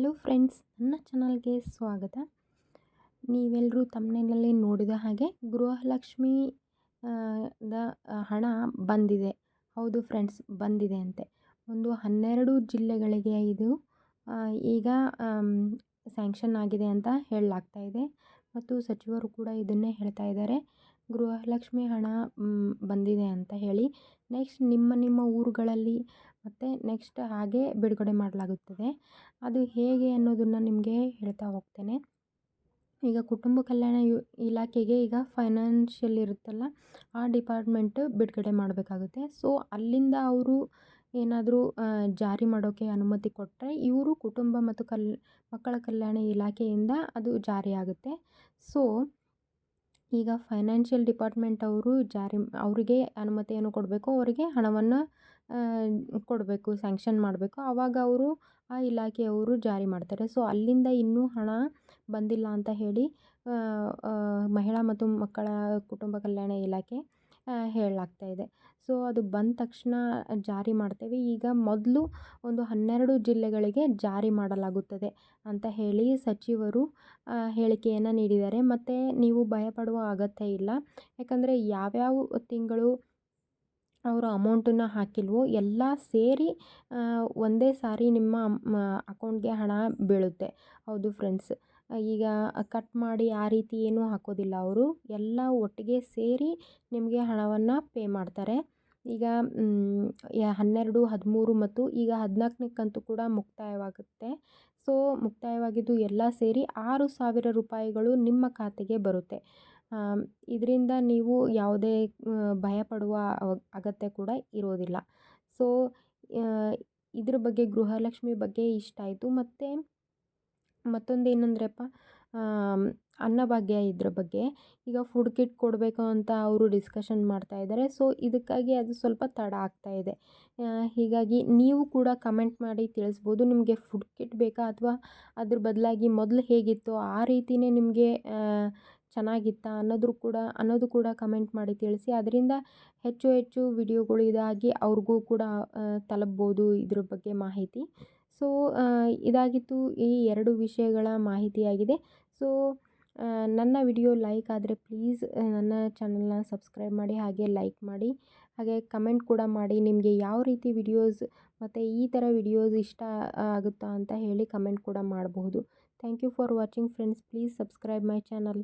Hello friends ನನ್ನ ಚಾನಲ್ಗೆ ಸ್ವಾಗತ. ನೀವೆಲ್ಲರೂ ತಮ್ಮನೆಯಲ್ಲಿ ನೋಡಿದ ಹಾಗೆ ಗೃಹಲಕ್ಷ್ಮಿ ದ ಹಣ ಬಂದಿದೆ. ಹೌದು ಫ್ರೆಂಡ್ಸ್ ಬಂದಿದೆ ಅಂತೆ. ಒಂದು ಹನ್ನೆರಡು ಜಿಲ್ಲೆಗಳಿಗೆ ಇದು ಈಗ ಸ್ಯಾಂಕ್ಷನ್ ಆಗಿದೆ ಅಂತ ಹೇಳಲಾಗ್ತಾ ಇದೆ. ಮತ್ತು ಸಚಿವರು ಕೂಡ ಇದನ್ನೇ ಹೇಳ್ತಾ ಇದ್ದಾರೆ. ಗೃಹಲಕ್ಷ್ಮಿ ಹಣ ಬಂದಿದೆ ಅಂತ ಹೇಳಿ. ನೆಕ್ಸ್ಟ್ ನಿಮ್ಮ ನಿಮ್ಮ ಊರುಗಳಲ್ಲಿ ಮತ್ತು ನೆಕ್ಸ್ಟ್ ಹಾಗೆ ಬಿಡುಗಡೆ ಮಾಡಲಾಗುತ್ತದೆ. ಅದು ಹೇಗೆ ಅನ್ನೋದನ್ನು ನಿಮಗೆ ಹೇಳ್ತಾ ಹೋಗ್ತೇನೆ. ಈಗ ಕುಟುಂಬ ಕಲ್ಯಾಣ ಯು, ಇಲಾಖೆಗೆ ಈಗ ಫೈನಾನ್ಷಿಯಲ್ ಇರುತ್ತಲ್ಲ, ಆ ಡಿಪಾರ್ಟ್ಮೆಂಟ್ ಬಿಡುಗಡೆ ಮಾಡಬೇಕಾಗುತ್ತೆ. ಸೊ ಅಲ್ಲಿಂದ ಅವರು ಏನಾದರೂ ಜಾರಿ ಮಾಡೋಕ್ಕೆ ಅನುಮತಿ ಕೊಟ್ಟರೆ ಇವರು ಕುಟುಂಬ ಮತ್ತು ಕಲ್, ಮಕ್ಕಳ ಕಲ್ಯಾಣ ಇಲಾಖೆಯಿಂದ ಅದು ಜಾರಿಯಾಗುತ್ತೆ ಸೊ ಈಗ ಫೈನಾನ್ಷಿಯಲ್ ಡಿಪಾರ್ಟ್ಮೆಂಟ್ ಅವರು ಜಾರಿ, ಅವರಿಗೆ ಅನುಮತಿಯನ್ನು ಕೊಡಬೇಕು. ಅವರಿಗೆ ಹಣವನ್ನು ಕೊಡಬೇಕು ಸ್ಯಾಂಕ್ಷನ್ ಮಾಡಬೇಕು. ಆವಾಗ ಅವರು ಆ ಇಲಾಖೆಯವರು ಜಾರಿ ಮಾಡ್ತಾರೆ. ಸೊ ಅಲ್ಲಿಂದ ಇನ್ನೂ ಹಣ ಬಂದಿಲ್ಲ ಅಂತ ಹೇಳಿ ಮಹಿಳಾ ಮತ್ತು ಮಕ್ಕಳ ಕುಟುಂಬ ಕಲ್ಯಾಣ ಇಲಾಖೆ ಹೇಳಲಾಗ್ತಾ ಇದೆ. ಸೊ ಅದು ಬಂದ ತಕ್ಷಣ ಜಾರಿ ಮಾಡ್ತೇವೆ. ಈಗ ಮೊದಲು ಒಂದು ಹನ್ನೆರಡು ಜಿಲ್ಲೆಗಳಿಗೆ ಜಾರಿ ಮಾಡಲಾಗುತ್ತದೆ ಅಂತ ಹೇಳಿ ಸಚಿವರು ಹೇಳಿಕೆಯನ್ನು ನೀಡಿದ್ದಾರೆ. ಮತ್ತು ನೀವು ಭಯಪಡುವ ಅಗತ್ಯ ಇಲ್ಲ. ಯಾಕಂದರೆ ಯಾವ್ಯಾವ ತಿಂಗಳು ಅವರು ಅಮೌಂಟನ್ನು ಹಾಕಿಲ್ವೋ, ಎಲ್ಲ ಸೇರಿ ಒಂದೇ ಸಾರಿ ನಿಮ್ಮ ಅಕೌಂಟ್ಗೆ ಹಣ ಬೀಳುತ್ತೆ. ಹೌದು ಫ್ರೆಂಡ್ಸ್. ಈಗ ಕಟ್ ಮಾಡಿ ಆ ರೀತಿ ಏನೂ ಹಾಕೋದಿಲ್ಲ ಅವರು. ಎಲ್ಲ ಒಟ್ಟಿಗೆ ಸೇರಿ ನಿಮಗೆ ಹಣವನ್ನು ಪೇ ಮಾಡ್ತಾರೆ. ಈಗ ಹನ್ನೆರಡು, ಹದಿಮೂರು ಮತ್ತು ಈಗ ಹದಿನಾಲ್ಕನೇ ಕಂತು ಕೂಡ ಮುಕ್ತಾಯವಾಗುತ್ತೆ. ಸೊ, ಮುಕ್ತಾಯವಾಗಿದ್ದು ಎಲ್ಲ ಸೇರಿ ಆರು ಸಾವಿರ ರೂಪಾಯಿಗಳು ನಿಮ್ಮ ಖಾತೆಗೆ ಬರುತ್ತೆ. ಇದರಿಂದ ನೀವು ಯಾವುದೇ ಭಯಪಡುವ ಅಗತ್ಯ ಕೂಡ ಇರೋದಿಲ್ಲ. ಸೊ ಇದ್ರ ಬಗ್ಗೆ ಗೃಹಲಕ್ಷ್ಮಿ ಬಗ್ಗೆ ಇಷ್ಟ ಆಯಿತು. ಮತ್ತು, ಮತ್ತೊಂದು ಏನಂದ್ರಪ್ಪ ಅನ್ನಭಾಗ್ಯ ಇದ್ರ ಬಗ್ಗೆ. ಈಗ ಫುಡ್ ಕಿಟ್ ಕೊಡಬೇಕು ಅಂತ ಅವರು ಡಿಸ್ಕಷನ್ ಮಾಡ್ತಾ ಇದ್ದಾರೆ ಸೊ, ಇದಕ್ಕಾಗಿ ಅದು ಸ್ವಲ್ಪ ತಡ ಆಗ್ತಾ ಇದೆ. ಹೀಗಾಗಿ ನೀವು ಕೂಡ ಕಮೆಂಟ್ ಮಾಡಿ ತಿಳಿಸ್ಬೋದು. ನಿಮಗೆ ಫುಡ್ ಕಿಟ್ ಬೇಕಾ? ಅಥವಾ ಅದ್ರ ಬದಲಾಗಿ ಮೊದಲು ಹೇಗಿತ್ತು? ಆ ರೀತಿಯೇ ನಿಮಗೆ ಚೆನ್ನಾಗಿತ್ತಾ ಅನ್ನೋದ್ರು ಕೂಡ, ಅನ್ನೋದು ಕೂಡ ಕಮೆಂಟ್ ಮಾಡಿ ತಿಳಿಸಿ. ಅದರಿಂದ ಹೆಚ್ಚು ಹೆಚ್ಚು ವಿಡಿಯೋಗಳು ಇದಾಗಿ ಅವ್ರಿಗೂ ಕೂಡ ತಲುಪ್ಬೋದು ಇದ್ರ ಬಗ್ಗೆ ಮಾಹಿತಿ. ಸೊ ಇದಾಗಿತ್ತು ಈ ಎರಡು ವಿಷಯಗಳ ಮಾಹಿತಿಯಾಗಿದೆ. ಸೊ ನನ್ನ ವಿಡಿಯೋ ಲೈಕ್ ಆದರೆ ಪ್ಲೀಸ್ ನನ್ನ ಚಾನಲ್ನ ಸಬ್ಸ್ಕ್ರೈಬ್ ಮಾಡಿ, ಹಾಗೆ ಲೈಕ್ ಮಾಡಿ, ಹಾಗೆ ಕಮೆಂಟ್ ಕೂಡ ಮಾಡಿ. ನಿಮಗೆ ಯಾವ ರೀತಿ ವಿಡಿಯೋಸ್ ಮತ್ತು ಈ ಥರ ವಿಡಿಯೋಸ್ ಇಷ್ಟ ಆಗುತ್ತಾ ಅಂತ ಹೇಳಿ ಕಮೆಂಟ್ ಕೂಡ ಮಾಡಬಹುದು thank you for watching friends please subscribe my channel